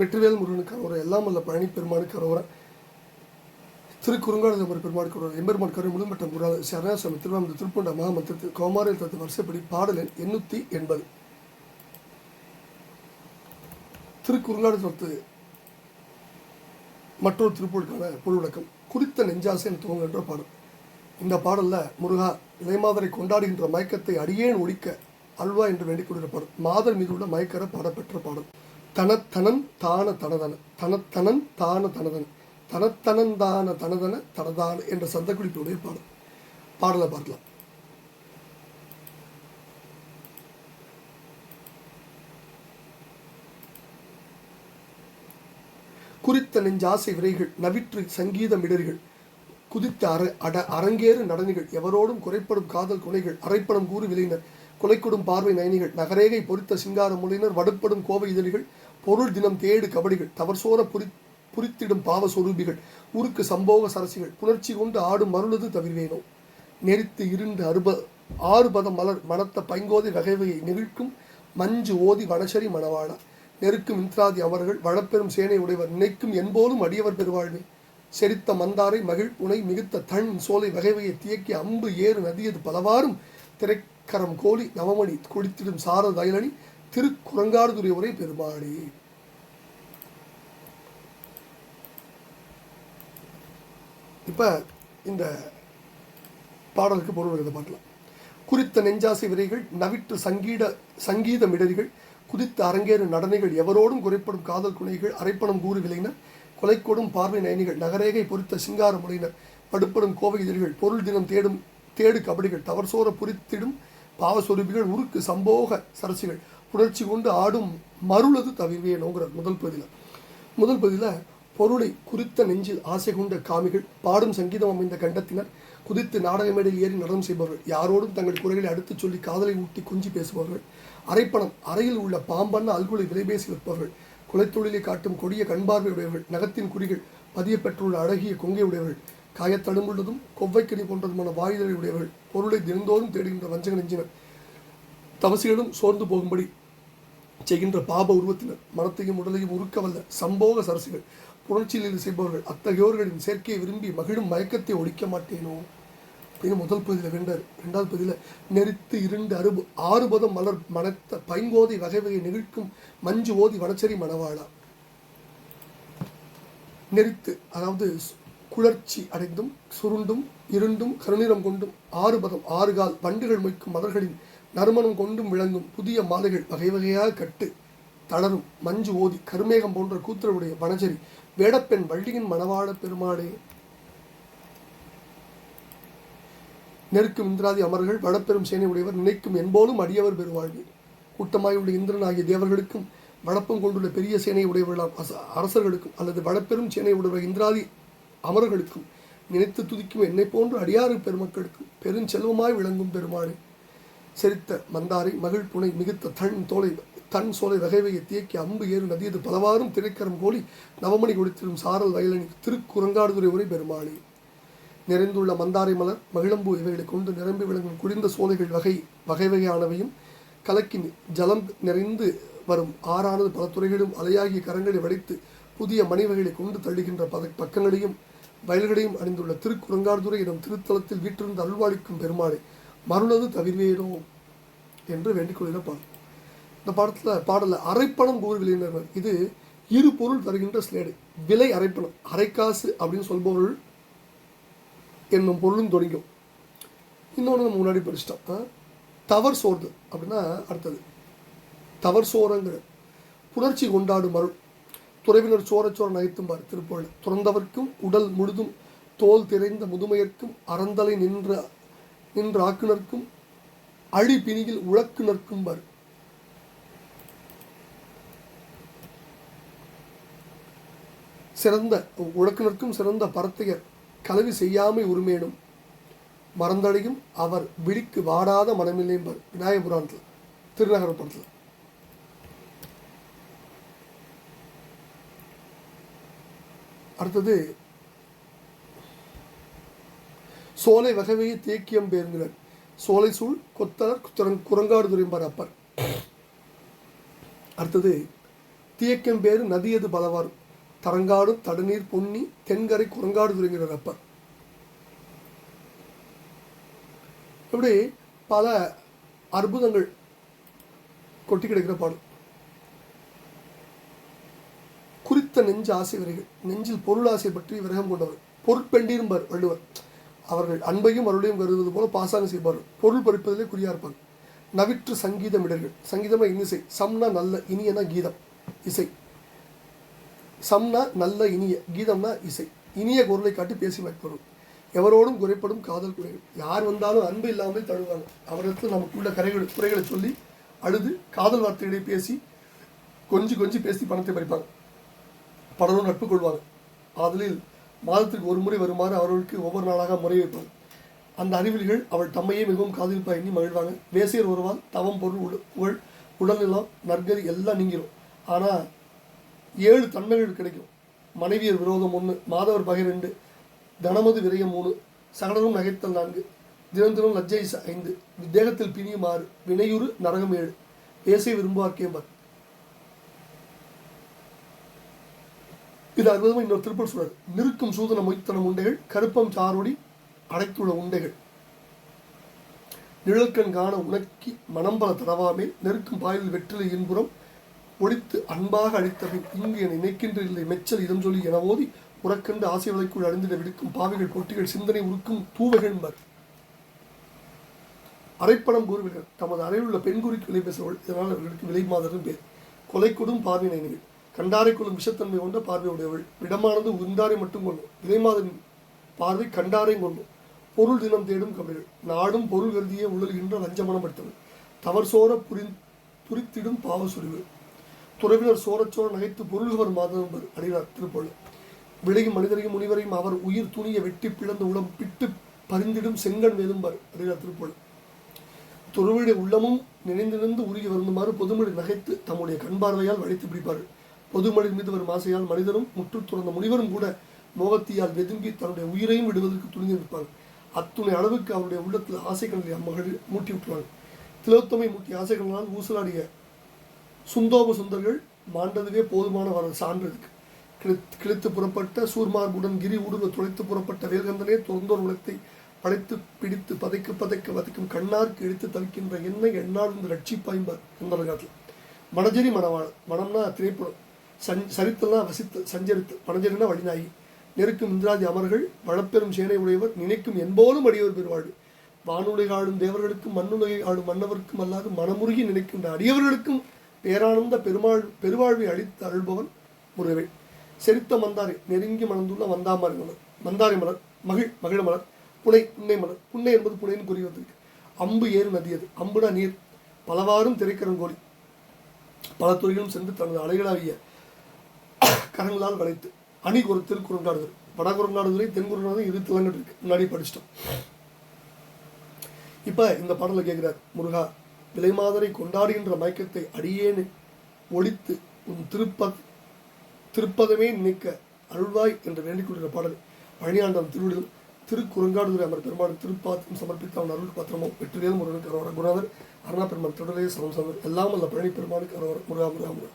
வெற்றிவேல் முருகனுக்கு அரோரா எல்லாம் அல்ல பழனி பெருமானுக்கு அரோரா திருக்குறுங்காடு பெருமானுக்கு அரோரா எம்பெருமான் கரு முழுமட்டம் குராத சரணாசாமி திருவாமந்த திருப்பூண்ட மகாமந்திரத்தில் கோமாரில் தத்து வருஷப்படி பாடல் எண் எண்ணூற்றி எண்பது திருக்குறுங்காடு மற்றொரு திருப்பூருக்கான பொருளடக்கம் குறித்த நெஞ்சாசை என துவங்குகின்ற பாடல். இந்த பாடலில் முருகா இளைமாதரை கொண்டாடுகின்ற மயக்கத்தை அடியேன் ஒழிக்க அல்வா என்று வேண்டிக் கொள்கிற மாதர் மீது உள்ள மயக்கர பாடப்பெற்ற பாடல். தனத்தனன் தான தனதன தனத்தனன் தான தனதன தனத்தனன் தான தனதன தனதான என்ற சந்த குறிப்புடைய பாடல். பாடலை பார்க்கலாம். குறித்த நெஞ்சாசை விரைகள் நவிற்று சங்கீத இடர்கள் குதித்த அர அட அரங்கேறு நடனிகள் எவரோடும் குறைப்படும் காதல் கொலைகள் அரைப்படம் கூறு விலையினர் கொலைக்கொடும் பார்வை நயனிகள் நகரேகை பொறித்த சிங்கார மொழியினர் வடுப்படும் கோவை இதழிகள் பொருள் தினம் தேடு கபடிகள் தவர்சோர புரி புரித்திடும் பாவ சொரூபிகள் உருக்கு சம்போக சரசிகள் புணர்ச்சி கொண்டு ஆடும் மருளது தவிர்வேனோ? நெறித்து இருண்டு அறுப ஆறு பதம் மலர் மனத்த பைங்கோதை வகைவையை நெகிழ்க்கும் மஞ்சு ஓதி வனசரி மணவாளா? நெருக்கும் இந்திராதி அவர்கள் வளப்பெரும் சேனை உடையவர் நினைக்கும் என்போலும் அடியவர் பெருவாழ்வே. செரித்த மந்தாரை மகிழ் புனை மிகுத்த தன் சோலை வகைவையை தியக்கி அம்பு ஏறு நதியது பலவாறும் திரைக்கரம் கோழி நவமணி குடித்திடும் சார தயலணி திருக்குரங்காடுதுறை உரை பெருமாடி இப்போ இந்த பாடலுக்கு பொருள் எழுத பார்க்கலாம் குறித்த நெஞ்சாசை விரைகள் நவிற்று சங்கீத சங்கீத மிடரிகள் குதித்த அரங்கேறு நடனைகள் எவரோடும் குறைப்படும் காதல் குணைகள் அரைப்பணம் கூறு விலையினர் கொலைக்கோடும் பார்வை நயனிகள் நகரேகை பொறித்த சிங்கார முறையினர் படுப்படும் கோவை இதழ்கள் பொருள் தினம் தேடும் தேடு கபடிகள் தவர்சோர புரித்திடும் பாவஸ்வரூபிகள் உருக்கு சம்போக சரசிகள் புணர்ச்சி கொண்டு ஆடும் மருளது தவிர்வேனோங்கிறார் முதல் பகுதியில் முதல் பகுதியில் பொருளை குறித்த நெஞ்சில் ஆசை கொண்ட காமிகள் பாடும் சங்கீதம் அமைந்த கண்டத்தினர் குதித்து நாடக மேடையில் ஏறி நடனம் செய்பவர்கள். யாரோடும் தங்கள் குறைகளை அடுத்துச் சொல்லி காதலை ஊட்டி கொஞ்சி பேசுபவர்கள். அரைப்பணம் அறையில் உள்ள பாம்பண்ண அல்குலை விலைபேசி விற்பவர்கள். குலைத்தொழிலை காட்டும் கொடிய கண்பார்வை உடையவர்கள். நகத்தின் குறிகள் பதிய பெற்றுள்ள அழகிய கொங்கை உடையவர்கள். காயத்தடும்புள்ளதும் கொவ்வைக்கடி போன்றதுமான வாயுதலை உடையவர்கள். பொருளை தினந்தோறும் தேடுகின்ற வஞ்சக நெஞ்சினர். தவசிகளும் சோர்ந்து போகும்படி செய்கின்ற பாப உருவத்தினர் மனத்தையும் உடலையும் உருக்கவல்ல சம்போக சரசுகள் புணர்ச்சியில் செய்பவர்கள் அத்தகையோர்களின் சேர்க்கையை விரும்பி மகிழும் மயக்கத்தை ஒழிக்க மாட்டேனோ? அப்படின்னு முதல் பகுதியில் வேண்டார். ரெண்டாவது பகுதியில் நெறித்து இருண்டு அறுபு ஆறுபதம் மலர் மனத்த பைங்கோதை வகை வகை நிகழ்க்கும் மஞ்சு ஓதி வனச்சரி மணவாளா? நெறித்து அதாவது குளர்ச்சி அடைந்தும் சுருண்டும் இருண்டும் கருநிறம் கொண்டும் ஆறுபதம் ஆறுகால் பண்டுகள் மொய்க்கும் மலர்களின் நறுமணம் கொண்டும் விளங்கும் புதிய மாலைகள் வகை வகையாக கட்டு தளரும் மஞ்சு ஓதி கருமேகம் போன்ற கூத்தருடைய வனச்சரி வேடப்பெண் வள்ளியின் மணவாள பெருமாளே. நெருக்கும் இந்திராதி அமர்கள் வடப்பெரும் சேனை உடையவர் நினைக்கும் என்போலும் அடியவர் பெருவாழ்வு. கூட்டமாய் உள்ள இந்திரன் ஆகிய தேவர்களுக்கும் வடப்பம் கொண்டுள்ள பெரிய சேனை உடையவர்களாம் அச- அரசர்களுக்கும் அல்லது வடப்பெரும் சேனை உடைய இந்திராதி அமரர்களுக்கும் நினைத்து துதிக்கும் என்னை போன்ற அடியாறு பெருமக்களுக்கும் பெருஞ்செல்வமாய் விளங்கும் பெருமாளே. செரித்த மந்தாரை மகிழ் புனை மிகுத்த தன் தோலை தன் சோலை வகைவையை தியக்கி அம்பு ஏறு நதியது பலவாறும் திரைக்கரம் கோலி நவமணி கொடுத்திடும் சாரல் வயலணி திருக்குறங்காடுதுறை உரை பெருமாளி. நிறைந்துள்ள மந்தாரை மலர் மகிழம்பூ இவைகளை கொண்டு நிரம்பி விளங்கும் குடிந்த சோலைகள் வகை வகை வகையானவையும் கலக்கி ஜலம் நிறைந்து வரும் ஆறானது பல துறைகளும் அலையாகிய கரங்களை வடித்து புதிய மணிவகைகளை கொண்டு தள்ளுகின்ற பத பக்கங்களையும் வயல்களையும் அணிந்துள்ள திருக்குறங்காடுதுறை எனும் திருத்தலத்தில் வீற்றிருந்து அல்வாளிக்கும் பெருமாளை. மருளது தவிர்வேனோ என்று வேண்டிக்கொள்கிற பாடல். இந்த பாடத்தில் பாடலில் அரைப்பணம் கூறு இது இரு பொருள் தருகின்ற ஸ்லேடு. விலை அரைப்பணம். அரைக்காசு அப்படின்னு சொல்பவர்கள் என்னும் பொருளும் தொடங்கும் இன்னொன்று நம்ம முன்னாடி படிச்சிட்டோம். தவர் சோர்து அப்படின்னா அடுத்தது. தவர் சோரங்கிற புணர்ச்சி கொண்டாடும் மருள் துறவினர் சோரச்சோர நகைத்தும்பார் திருப்புகழ் துறந்தவர்க்கும் உடல் முழுதும் தோல் திரைந்த முதுமையர்க்கும் அறந்தலை நின்ற நின்ற ஆக்குனர்க்கும் அழி பிணியில் உழக்குனர்க்கும் வரும் சிறந்த உழக்குனர்க்கும் சிறந்த பரத்தையர் கலவி செய்யாமை உரிமையிடும் மறந்தடையும் அவர் விழிக்கு வாடாத மனமில்லைம்பர் விநாயக புராணத்தில் திருநகர படத்தில் அடுத்தது சோலை வகவையை தேக்கியம் பேருங்கிறார் சோலை சூழ் கொத்தலர் குரங்காடு துறைம்பார் அப்பர். அடுத்தது தியக்கம் பேரு நதியது பலவார் தரங்காடு தடுநீர் பொன்னி தென்கரை குரங்காடு துறைங்கிறார் அப்பர். இப்படி பல அற்புதங்கள் கொட்டி கிடக்கிற பாடல் குறித்த நெஞ்சு ஆசை விரைகள் நெஞ்சில் பொருளாசை பற்றி விரகம் கொண்டவர். பொருட்பெண்டிரும்பார் வள்ளுவர். அவர்கள் அன்பையும் அருளையும் கருதுவது போல பாசாங்க செய்வார்கள். பொருள் பறிப்பதிலே குறியா இருப்பார் நவிற்று சங்கீதம் இடர்கள் சங்கீதம்னா இன்னிசை சம்னா நல்ல இனியனா கீதம். இசை. சம்னா நல்ல இனிய. கீதம்னா இசை. இனிய குரலை காட்டி பேசி வைப்பவர்கள். எவரோடும் குறைப்படும் காதல் குறைகள். யார் வந்தாலும் அன்பு இல்லாமல் தழுவாங்க. அவரிடத்தில் நமக்குள்ள கரைகள் குறைகளை சொல்லி அழுது காதல் வார்த்தைகளை பேசி கொஞ்சி கொஞ்சி பேசி பணத்தை பறிப்பாங்க. பலரும் நட்பு கொள்வாங்க. அதில் மாதத்துக்கு ஒரு முறை வருமாறு அவர்களுக்கு ஒவ்வொரு நாளாக முறை அந்த அறிவிலிகள் அவள் தம்மையே மிகவும் காதலிப்பாக எண்ணி மகிழ்வாங்க. வேசியர் ஒருவால் தவம் பொருள் உட- புகழ் உடல்நலம் நற்கதி எல்லாம் நீங்கிடும் ஆனால் ஏழு தன்மைகள் கிடைக்கும். மனைவியர் விரோதம் ஒன்று மாதவர் பகை ரெண்டு தனமது விரயம் மூணு சகடரும் நகைத்தல் நான்கு தினம் தினம் லஜ்ஜை ஐந்து தேகத்தில் பிணியும் ஆறு வினையுறு நரகம் ஏழு. பேசை விரும்புவார்க்கேம்பர் இது அற்புதமாக இன்னொரு திருப்பூர் சொல்றாரு. நிற்கும் சூதன மொய்த்தனம் உண்டைகள் கருப்பம் சாரோடி அடைத்துள்ள உண்டைகள். நிழற்கண் காண உனக்கி மனம்பல தடவாமே நெருக்கும் பாயில் வெற்றிலை இன்புறம் ஒழித்து அன்பாக அழித்தபின் இங்கு என நினைக்கின்ற இல்லை மெச்சல் இதம் சொல்லி என ஓதி உறக்கண்டு ஆசை வலைக்குள் அழிந்திட விடுக்கும் பாவிகள் பொட்டிகள் சிந்தனை உருக்கும் தூவகன்பர் அரைப்படம் கூறுவீர்கள் தமது அறையிலுள்ள பெண் குறிக்கு விலை பேசுபவர்கள் இதனால் அவர்களுக்கு விலை மாதரும் பேர். கொலை கொடும் பார்வை நைனிகள் கண்டாரை கொள்ளும் விஷத்தன்மை கொண்ட பார்வை உடையவள் விடமானது உந்தாரை மட்டும் கொள்ளும். இறைமாதன் பார்வை கண்டாரையும் கொள்ளும். பொருள் தினம் தேடும் கவிழ் நாடும் பொருள் கருதியே உழல்கின்ற வஞ்சமனம் படுத்தவள் தவறு சோர புரி புரித்திடும் பாவ சுழிவு துறவினர் சோரச்சோர நகைத்து பொருள்கவர் மாதம் அடினார் திருப்பொழு விலகி மனிதரையும் முனிவரையும் அவர் உயிர் துணிய வெட்டி பிளந்த உளம் பிட்டு பரிந்திடும் செங்கன் வேலும்பர் அடினார் திருப்பொழு துறவிடைய உள்ளமும் நினைந்திருந்து உருகி வருந்துமாறு பொதுமொழி நகைத்து தம்முடைய கண் பார்வையால் வளைத்து பிடிப்பார்கள். பொதுமொழி மீது வரும் ஆசையால் மனிதரும் முற்று துறந்த முனிவரும் கூட மோகத்தியால் வெதுங்கி தன்னுடைய உயிரையும் விடுவதற்கு துணிந்து நிற்பாங்க அத்துணை அளவுக்கு அவருடைய உள்ளத்தில் ஆசைகளை அம்மகள் மூட்டி விட்டுருவாங்க திலோத்தமை மூட்டிய ஆசைகளால் ஊசலாடிய சுந்தோப சுந்தர்கள் மாண்டதுவே போதுமான வர சான்றதுக்கு. கிழித்து கிழித்து புறப்பட்ட சூர்மார்புடன் கிரி ஊடுருவ துளைத்து புறப்பட்ட வேல்கந்தனே துறந்தோர் உலகத்தை படைத்து பிடித்து பதைக்க பதைக்க வதைக்கும் கண்ணார்க்கு இழுத்து தவிக்கின்ற எண்ணெய் எண்ணாள் இந்த ரட்சிப்பாய்ம்பார் இந்த காலத்தில் மனஜெரி மணவாளன். மனம்னா திரைப்படம். சஞ் சரித்தல்னா வசித்து சஞ்சரித்து பணஞ்சரின வழிநாயகி. நெருக்கும் இந்திராதி அமர்கள் வளப்பெரும் சேனை உடையவர் நினைக்கும் என்போலும் அடியவர் பெருவாழ்வு. வானுலகை ஆளும் தேவர்களுக்கும் மண்ணுலகை ஆளும் மன்னவருக்கும் அல்லாது மனமுருகி நினைக்கின்ற அடியவர்களுக்கும் பேரானந்த பெருமாள் பெருவாழ்வை அளித்து அருள்பவன் முருகவே. செரித்த மந்தாரி நெருங்கி மணந்துள்ள வந்தாமாரி மலர் மந்தாரி மலர் மகிழ் மகிழ மலர் புனை புன்னை மலர். புன்னை என்பது புனைன்னு குறிவதற்கு. அம்பு ஏறு நதி அது நீர். பலவாறும் திரைக்கரங்கோலி பல துறைகளும் சென்று தனது அலைகளாகிய கரங்களால் வளைத்து அணி ஒரு திருக்குறங்காடுதல் வடகுறங்காடுதலை தென்குறங்காடுதல் இரு திலங்கட்டு இருக்கு. முன்னாடி படிச்சிட்டோம். இப்ப இந்த பாடலில் கேட்கிறார் முருகா விலைமாதரை கொண்டாடுகின்ற மயக்கத்தை அடியேனு ஒழித்து உன் திருப்ப திருப்பதமே நினைக்க அருள்வாய் என்று வேண்டிக் கொள்கிற பாடல். பழனியாண்டம் திருவிழிலும் திருக்குறுங்காடுதுறை அமர் பெருமாள் திருப்பாத்திரம் சமர்ப்பித்த அவன் அருள் பத்திரமும் வெற்றிவேல் முருகனுக்கு அரோர குருநாதர் அருணா பெருமாள் தொடரே சமம் சமர் எல்லாம் அல்ல பழனி பெருமாளுக்கு அரோர முருகா முருகா முருகா.